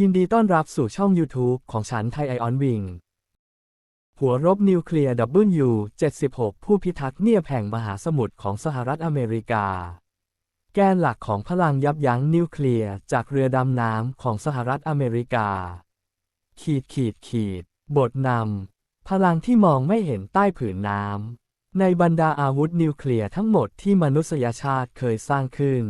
ยินดีต้อนรับสู่ช่อง YouTube ของฉันไทยไอออนวิง หัวรบนิวเคลียร์ W76 ผู้พิทักษ์เนียบแห่งมหาสมุทรของสหรัฐอเมริกา แกนหลักของพลังยับยั้งนิวเคลียร์จากเรือดำน้ำของสหรัฐอเมริกา ขีดขีดขีด บทนำพลังที่มองไม่เห็นใต้ผืนน้ำในบรรดาอาวุธนิวเคลียร์ทั้งหมดที่มนุษยชาติเคยสร้างขึ้น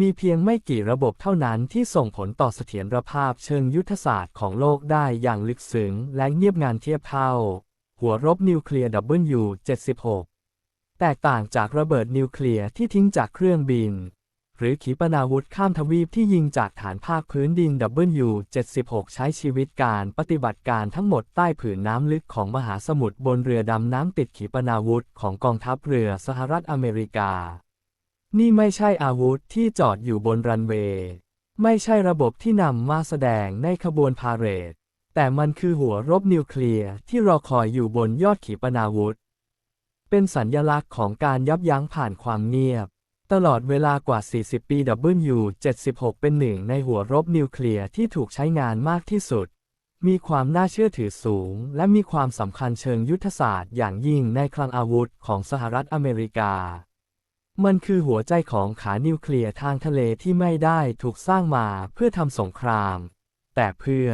มีเพียงไม่กี่ระบบเท่านั้นที่ส่งผลต่อเสถียรภาพเชิงยุทธศาสตร์ของโลกได้อย่างลึกซึ้งและเงียบงานเทียบเท่า หัวรบนิวเคลียร์ W76 แตกต่างจากระเบิดนิวเคลียร์ที่ทิ้งจากเครื่องบิน หรือขีปนาวุธข้ามทวีปที่ยิงจากฐานภาคพื้นดิน W76 ใช้ชีวิตการปฏิบัติการทั้งหมดใต้ผืนน้ำลึกของมหาสมุทรบนเรือดำน้ำติดขีปนาวุธของกองทัพเรือสหรัฐอเมริกา นี่ไม่ใช่อาวุธที่จอดอยู่บนรันเวย์ ไม่ใช่ระบบที่นำมาแสดงในขบวนพาเหรด แต่มันคือหัวรบนิวเคลียร์ที่รอคอยอยู่บนยอดขีปนาวุธ เป็นสัญญลักษณ์ของการยับยั้งผ่านความเงียบ ตลอดเวลากว่า 40 ปี W76 เป็นหนึ่งในหัวรบนิวเคลียร์ที่ถูกใช้งานมากที่สุด มีความน่าเชื่อถือสูง และมีความสำคัญเชิงยุทธศาสตร์อย่างยิ่งในคลังอาวุธของสหรัฐอเมริกา มันคือหัวใจของขานิวเคลียร์ทางทะเลที่ไม่ได้ถูกสร้างมาเพื่อทำสงคราม แต่เพื่อ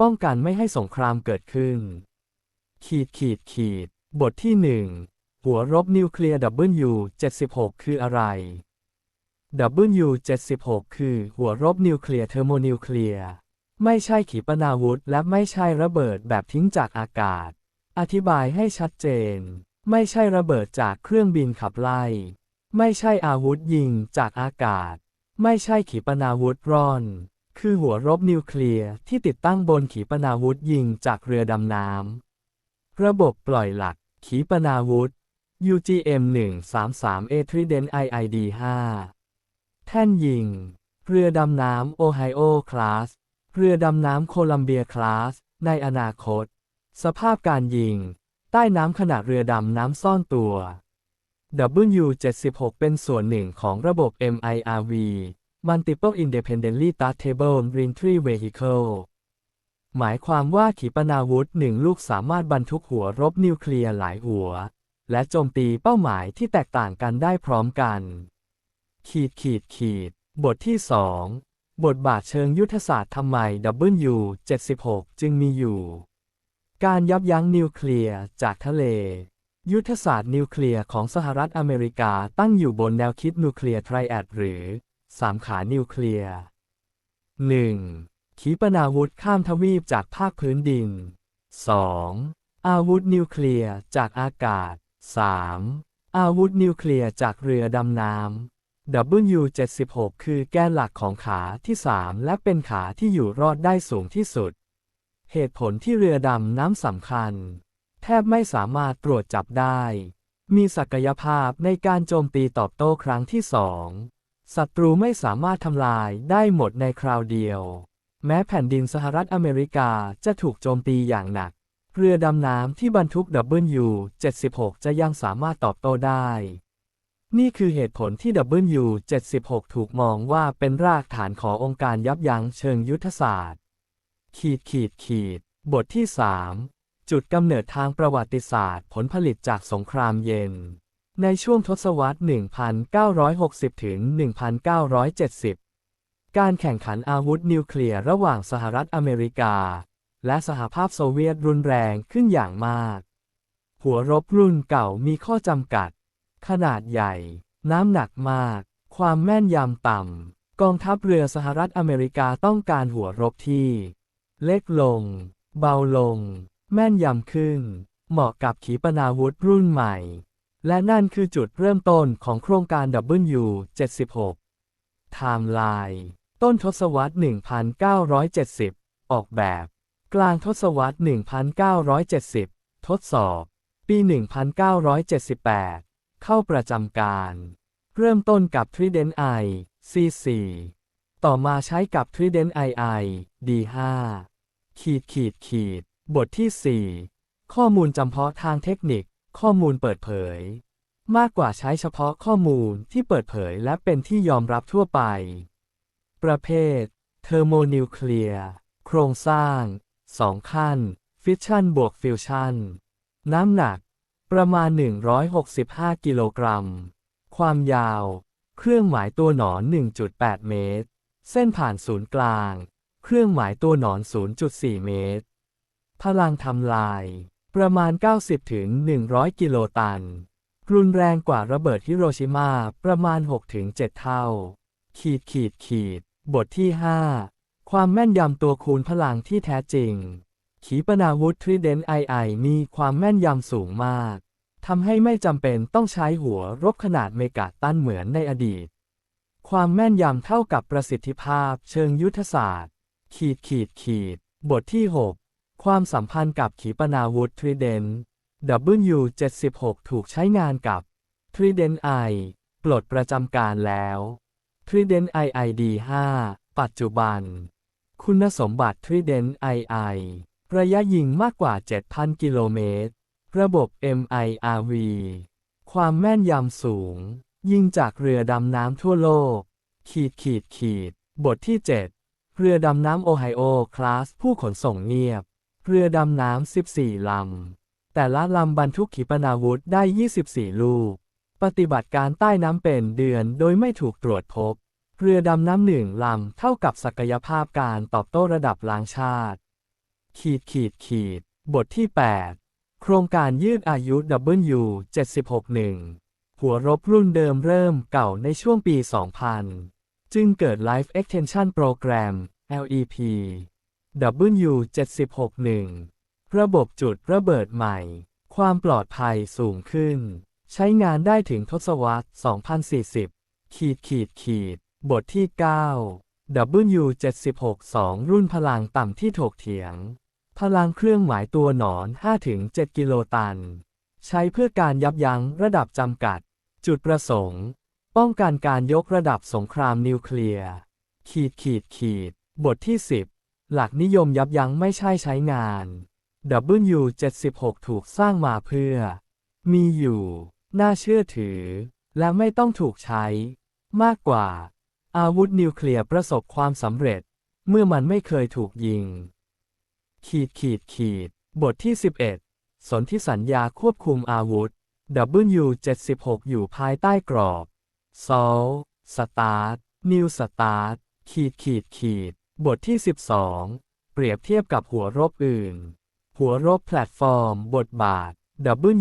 ป้องกันไม่ให้สงครามเกิดขึ้น ขีดขีดขีด บทที่หนึ่งหัวรบนิวเคลียร์ W76 คืออะไร W76 คือหัวรบนิวเคลียร์เทอร์โมนิวเคลียร์ ไม่ใช่ขีปนาวุธ และไม่ใช่ระเบิดแบบทิ้งจากอากาศ อธิบายให้ชัดเจน ไม่ใช่ระเบิดจากเครื่องบินขับไล่ ไม่ใช่อาวุธยิงจากอากาศ ไม่ใช่ขีปนาวุธร่อน คือหัวรบนิวเคลียร์ที่ติดตั้งบนขีปนาวุธยิงจากเรือดำน้ำ ระบบปล่อยหลัก ขีปนาวุธ UGM 133 A Trident IID 5แท่นยิง เรือดำน้ำโอไฮโอคลาส เรือดำน้ำโคลัมเบียคลาส ในอนาคต สภาพการยิง ใต้น้ำขณะเรือดำน้ำซ่อนตัว W76 เป็นส่วนหนึ่งของระบบ MIRV Multiple Independently Touchable Reentry Vehicle หมายความว่าขีปนาวุธหนึ่งลูกสามารถบรรทุกหัวรบนิวเคลียร์หลายหัว และโจมตีเป้าหมายที่แตกต่างกันได้พร้อมกัน ขีดขีดขีด บทที่ 2 บทบาทเชิงยุทธศาสตร์ทำไม W76 จึงมีอยู่ การยับยั้งนิวเคลียร์จากทะเล ยุทธศาสตร์นิวเคลียร์ของสหรัฐอเมริกาตั้งอยู่บนแนวคิดนิวเคลียร์ไทรแอดหรือสามขานิวเคลียร์ 1. ขีปนาวุธข้ามทวีปจากภาคพื้นดิน 2. อาวุธนิวเคลียร์จากอากาศ 3. อาวุธนิวเคลียร์จากเรือดำน้ำ W76 คือแกนหลักของขาที่ 3 และเป็นขาที่อยู่รอดได้สูงที่สุด เหตุผลที่เรือดำน้ำสำคัญ แทบไม่สามารถตรวจจับได้ มีศักยภาพในการโจมตีตอบโต้ครั้งที่สองศัตรูไม่สามารถทำลายได้หมดในคราวเดียว แม้แผ่นดินสหรัฐอเมริกาจะถูกโจมตีอย่างหนัก เรือดำน้ำที่บรรทุก W76 จะยังสามารถตอบโต้ได้ นี่คือเหตุผลที่ W76 ถูกมองว่าเป็นรากฐานขององค์การยับยั้งเชิงยุทธศาสตร์ ขีดขีดขีด บทที่ 3 จุดกำเนิดทางประวัติศาสตร์ ผลผลิตจากสงครามเย็น ในช่วงทศวรรษ 1960 ถึง 1970 การแข่งขันอาวุธนิวเคลียร์ระหว่างสหรัฐอเมริกา และสหภาพโซเวียตรุนแรงขึ้นอย่างมาก หัวรบรุ่นเก่ามีข้อจำกัด ขนาดใหญ่ น้ำหนักมาก ความแม่นยำต่ำ กองทัพเรือสหรัฐอเมริกาต้องการหัวรบที่ เล็กลง เบาลง แม่นยำขึ้น เหมาะกับขีปนาวุธรุ่นใหม่ และนั่นคือจุดเริ่มต้นของโครงการ W76 ไทม์ไลน์ต้นทศวรรษ 1970 ออกแบบ กลางทศวรรษ 1970 ทดสอบ ปี 1978 เข้าประจำการ เริ่มต้นกับ Trident I C4 ต่อมาใช้กับ Trident II D5 ขีดขีดขีด บทที่ 4 ข้อมูลจำเพาะทางเทคนิค ข้อมูลเปิดเผย มากกว่าใช้เฉพาะข้อมูลที่เปิดเผยและเป็นที่ยอมรับทั่วไป ประเภท เทอร์โมนิวเคลียร์ โครงสร้าง 2 ขั้น ฟิชชั่นบวกฟิวชั่น น้ำหนัก ประมาณ 165 กิโลกรัม ความยาว เครื่องหมายตัวหนอน 1.8 เมตร เส้นผ่านศูนย์กลาง เครื่องหมายตัวหนอน 0.4 เมตร พลังทำลาย ประมาณ 90ถึง100กิโลตัน รุนแรงกว่าระเบิดฮิโรชิมาประมาณ 6-7เท่า ขีดขีดขีด บทที่ 5 ความแม่นยำตัวคูณพลังที่แท้จริง ขีปนาวุธทริเดนไอไอมีความแม่นยำสูงมากทำให้ไม่จำเป็นต้องใช้หัวรบขนาดเมกะตันเหมือนในอดีต ความแม่นยำเท่ากับประสิทธิภาพเชิงยุทธศาสตร์ ขีดขีดขีด บทที่ 6 ความสัมพันธ์กับขีปนาวุธทริเดน W76 ถูกใช้งานกับ Trident I ปลดประจำการแล้ว Trident IID 5ปัจจุบัน คุณสมบัติ Trident II ระยะยิงมากกว่า 7,000 กิโลเมตร ระบบ MIRV ความแม่นยำสูง ยิงจากเรือดำน้ำทั่วโลก ขีดขีดขีด บทที่ 7 เรือดำน้ำโอไฮโอ คลาส ผู้ขนส่งเงียบ เรือดำน้ำ 14 ลำ แต่ละลำบรรทุกขีปนาวุธได้ 24 ลูก ปฏิบัติการใต้น้ำเป็นเดือนโดยไม่ถูกตรวจพบ เรือดำน้ำหนึ่งลำเท่ากับศักยภาพการตอบโต้ระดับล้างชาติ ขีดขีดขีด บทที่ 8 โครงการยืดอายุ W 761หัวรบรุ่นเดิมเริ่มเก่าในช่วงปี 2000 จึงเกิด Life Extension Program LEP W 761 ระบบจุดระเบิดใหม่ ความปลอดภัยสูงขึ้น ใช้งานได้ถึงทศวรรษ 2040 ขีดขีดขีด บทที่ 9 W 76 2 รุ่นพลังต่ำที่ถกเถียง พลังเครื่องหมายตัวหนอน 5-7 กิโลตัน ใช้เพื่อการยับยั้งระดับจำกัด จุดประสงค์ ป้องกันการยกระดับสงครามนิวเคลียร์ ขีดขีดขีด บทที่ 10 หลักนิยมยับยั้งไม่ใช่ใช้งาน W 76 ถูกสร้างมาเพื่อ มีอยู่ น่าเชื่อถือ และไม่ต้องถูกใช้ มากกว่า อาวุธนิวเคลียร์ประสบความสำเร็จ เมื่อมันไม่เคยถูกยิง ขีดขีดขีด บทที่ 11 สนธิสัญญาควบคุมอาวุธ W 76 อยู่ภายใต้กรอบ Sol Start New Start ขีดขีดขีด บทที่ 12 เปรียบเทียบกับหัวรบอื่น หัวรบแพลตฟอร์ม บทบาท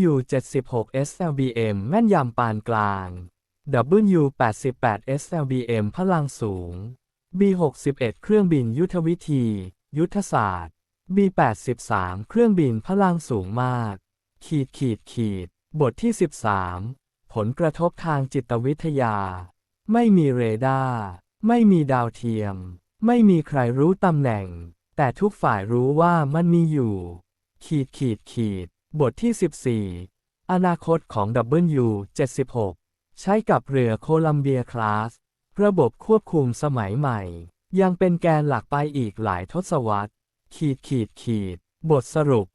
W 76 SLBM แม่นยำปานกลาง W 88 SLBM พลังสูง B 61 เครื่องบินยุทธวิธี ยุทธศาสตร์ B 83 เครื่องบินพลังสูงมาก ขีดขีดขีด บทที่ 13 ผลกระทบทางจิตวิทยา ไม่มีเรดาร์ ไม่มีดาวเทียม ไม่มีใครรู้ตำแหน่ง แต่ทุกฝ่ายรู้ว่ามันมีอยู่ ขีดขีดขีด บทที่ 14 อนาคตของ W 76 ใช้กับเรือโคลัมเบียคลาส ระบบควบคุมสมัยใหม่ ยังเป็นแกนหลักไปอีกหลายทศวรรษ ขีดขีดขีด บทสรุป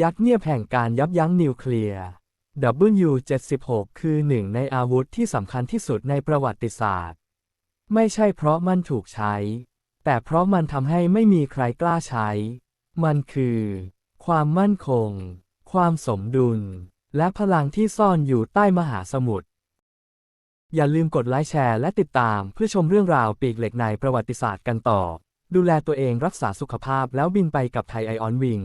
ยักษ์เงียบแห่งการยับยั้งนิวเคลียร์ W 76 คือหนึ่งในอาวุธที่สำคัญที่สุดในประวัติศาสตร์ ไม่ใช่เพราะมันถูกใช้ แต่เพราะมันทำให้ไม่มีใครกล้าใช้ มันคือ ความมั่นคง ความสมดุล และพลังที่ซ่อนอยู่ใต้มหาสมุทร อย่าลืมกดไลค์แชร์และติดตามเพื่อชมเรื่องราวปีกเหล็กในประวัติศาสตร์กันต่อ ดูแลตัวเองรักษาสุขภาพแล้วบินไปกับไทยไอออนวิง